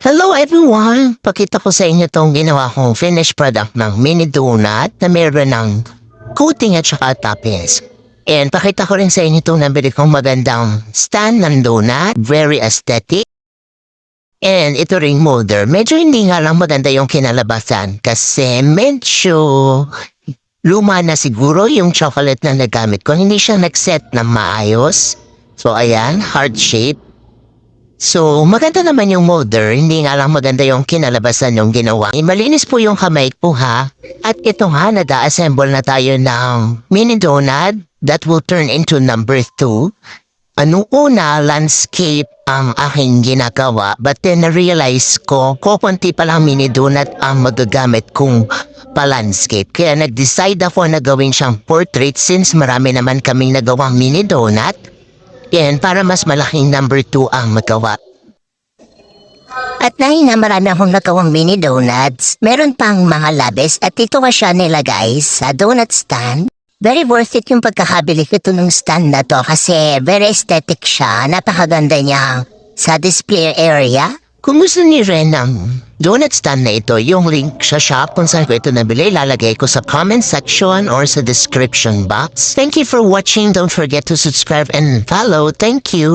Hello everyone! Pakita ko sa inyo tong ginawa kong finished product ng mini donut na meron ng coating at saka toppings. And pakita ko rin sa inyo itong nabili kong magandang stand ng donut, very aesthetic. And ito ring molder. Medyo hindi nga lang maganda yung kinalabasan kasi medyo luma na siguro yung chocolate na nagamit ko. Hindi siya nag-set na maayos. So ayan, heart shape. So, maganda naman yung molder, hindi nga lang maganda yung kinalabasan yung ginawa. Eh, malinis po yung kamay ko ha. At ito nga, nada-assemble na tayo ng mini donut that will turn into number 2. Ano una, landscape ang aking ginagawa, but then na-realize ko, kukunti pa lang mini donut ang magagamit kong pa-landscape. Kaya nag-decide ako na gawin siyang portrait since marami naman kaming nagawang mini donut. Yan, para mas malaking number 2 ang magawa. At dahil na marami akong nagawang mini donuts, meron pang mga labis at ito nga siya nilagay sa donut stand. Very worth it yung pagkakabili ko ito ng stand na to kasi very aesthetic siya. Napakaganda niya sa display area. Kung gusto ni Ren ng donut stand na ito, yung link sa shop kung saan ko ito nabili, lalagay ko sa comment section or sa description box. Thank you for watching. Don't forget to subscribe and follow. Thank you.